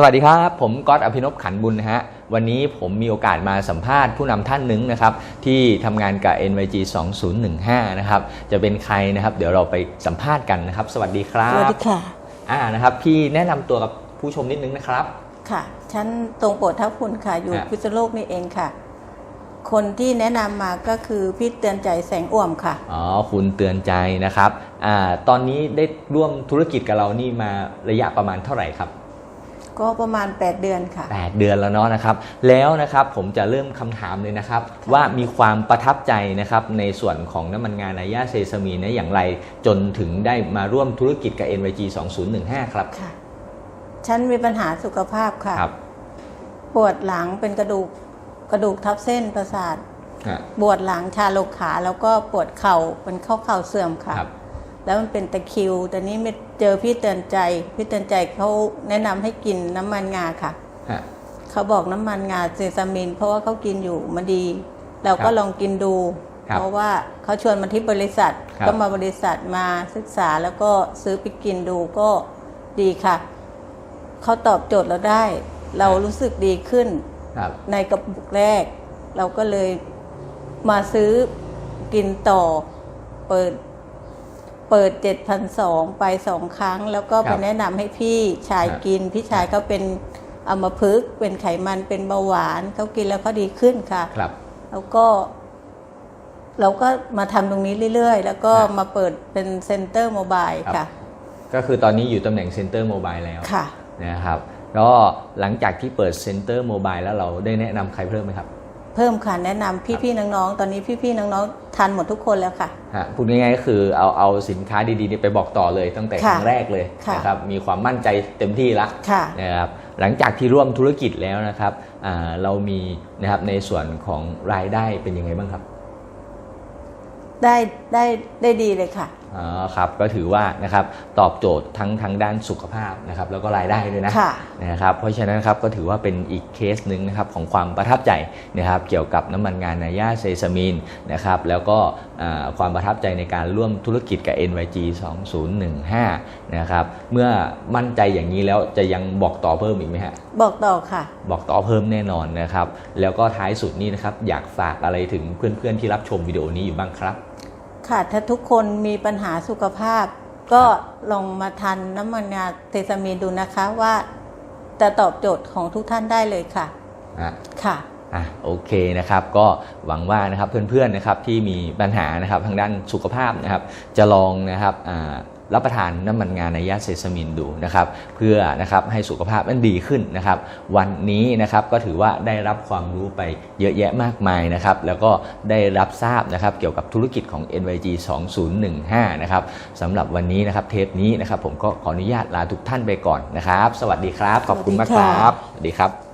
สวัสดีครับ ผมก๊อตอภินพขันบุญนะฮะ วันนี้ผมมีโอกาสมาสัมภาษณ์ผู้นำท่านหนึ่งนะครับ ที่ทำงานกับ NYG 2015 นะครับ จะเป็นใครนะครับ เดี๋ยวเราไปสัมภาษณ์กันนะครับ สวัสดีครับ สวัสดีค่ะอ่านะครับ พี่แนะนำตัวกับผู้ชมนิดนึงนะครับ ค่ะ ฉันตรงโปรดทัพคุณค่ะ อยู่ฮะพิษณุโลกนี่เองค่ะ คนที่แนะนำมาก็คือพี่เตือนใจแสงอ่วมค่ะ อ๋อ คุณเตือนใจนะครับ อ่า ตอนนี้ได้ร่วมธุรกิจกับเรานี่มาระยะประมาณเท่าไหร่ครับ ก็ประมาณ 8 เดือนค่ะ 8 เดือนแล้วเนาะนะครับ แล้วนะครับผมจะเริ่มคำถามเลยนะครับ ว่ามีความประทับใจนะครับในส่วนของน้ำมันงานไนายาเซซามีนนะอย่างไร จนถึงได้มาร่วมธุรกิจกับ NYG 2015 ครับ ค่ะ ฉันมีปัญหาสุขภาพค่ะ ครับปวดหลังเป็นกระดูกกระดูกทับเส้นประสาท ฮะปวดหลังชาลงขาแล้วก็ปวดเข่าเป็นข้อเข่าเสื่อมค่ะ ครับ แล้วมันเป็นตะคริวแต่นี้ไม่เจอพี่เตือนใจ พี่เตือนใจเขาแนะนำให้กินน้ำมันงาค่ะฮะเขาบอกน้ำมันงาเซซามิน เพราะว่าเขากินอยู่มันดี เราก็ครับลองกินดูครับเพราะว่าเขาชวนมาที่บริษัทครับก็มาบริษัทมาศึกษาแล้วก็ซื้อไปกินดูก็ดีค่ะเขาตอบโจทย์เราได้ เรารู้สึกดีขึ้นครับในกระปุกแรก เราก็เลยมาซื้อกินต่อ เปิด เปิดเจ็ดพันสองไปสองครั้ง แล้วก็คไปรับแนะนำให้พี่ชายครับกิน พี่ชายเขาเป็นอัมพฤกษ์เป็นไขมันเป็นเบาหวานเขากินแล้วเขาดีขึ้นค่ะครับ แล้วก็ เราก็มาทำตรงนี้เรื่อยๆ แล้วก็ครับมาเปิดเป็นเซ็นเตอร์โมบายครับค่ะ ก็คือตอนนี้อยู่ตำแหน่งเซ็นเตอร์โมบายแล้วค่ะนะครับก็หลังจากที่เปิดเซ็นเตอร์โมบายแล้วเราได้แนะนำใครเพิ่มไหมครับ เพิ่มค่ะแนะนำพี่ๆน้องๆตอนนี้พี่ๆน้องๆทานหมดทุกคนแล้วค่ะฮะพูดง่ายๆก็คือเอาเอาสินค้าดีๆนี่ไปบอกต่อเลยตั้งแต่คค่ะรั้งแรกเลยค่ะนะครับมีความมั่นใจเต็มที่ละค่ะนะครับหลังจากที่ร่วมธุรกิจแล้วนะครับอ่าเรามีนะครับในส่วนของรายได้เป็นยังไงบ้างครับ ได้ได้ได้ดีเลยค่ะอ๋อครับก็ถือว่านะครับตอบโจทย์ทั้งทางด้านสุขภาพนะครับแล้วก็รายได้ด้วยนะค่ะนะครับเพราะฉะนั้นครับก็ถือว่าเป็นอีกเคสหนึ่งนะครับของความประทับใจนะครับเกี่ยวกับน้ำมันงานไนายาเซซามินนะครับแล้วก็อ่าความประทับใจในการร่วมธุรกิจกับ NYG 2015นะครับเมื่อมั่นใจอย่างนี้แล้วจะยังบอกต่อเพิ่มอีกไหมฮะบอกต่อค่ะ บอกต่อเพิ่มแน่นอนนะครับแล้วก็ท้ายสุดนี้นะครับอยากฝากอะไรถึงเพื่อนๆที่รับชมวิดีโอนี้อยู่บ้างครับ ค่ะถ้าทุกคนมีปัญหาสุขภาพ ก็ลองมาทานน้ำมันงาเทซามีนดูนะคะว่าจะตอบโจทย์ของทุกท่านได้เลยค่ะอะค่ะ อะโอเคนะครับ ก็หวังว่านะครับเพื่อนๆนะครับที่มีปัญหานะครับทางด้านสุขภาพนะครับ จะลองนะครับอ่า รับประทานน้ำมันงาในยาเซซามินดูนะครับเพื่อนะครับให้สุขภาพนั้นดีขึ้นนะครับวันนี้นะครับก็ถือว่าได้รับความรู้ไปเยอะแยะมากมายนะครับแล้วก็ได้รับทราบนะครับเกี่ยวกับธุรกิจของ NYG 2015นะครับสำหรับวันนี้นะครับเทปนี้นะครับผมก็ขออนุญาตลาทุกท่านไปก่อนนะครับ สวัสดีครับ ขอบคุณมากสวัสดีคค่ะรับ สวัสดีครับ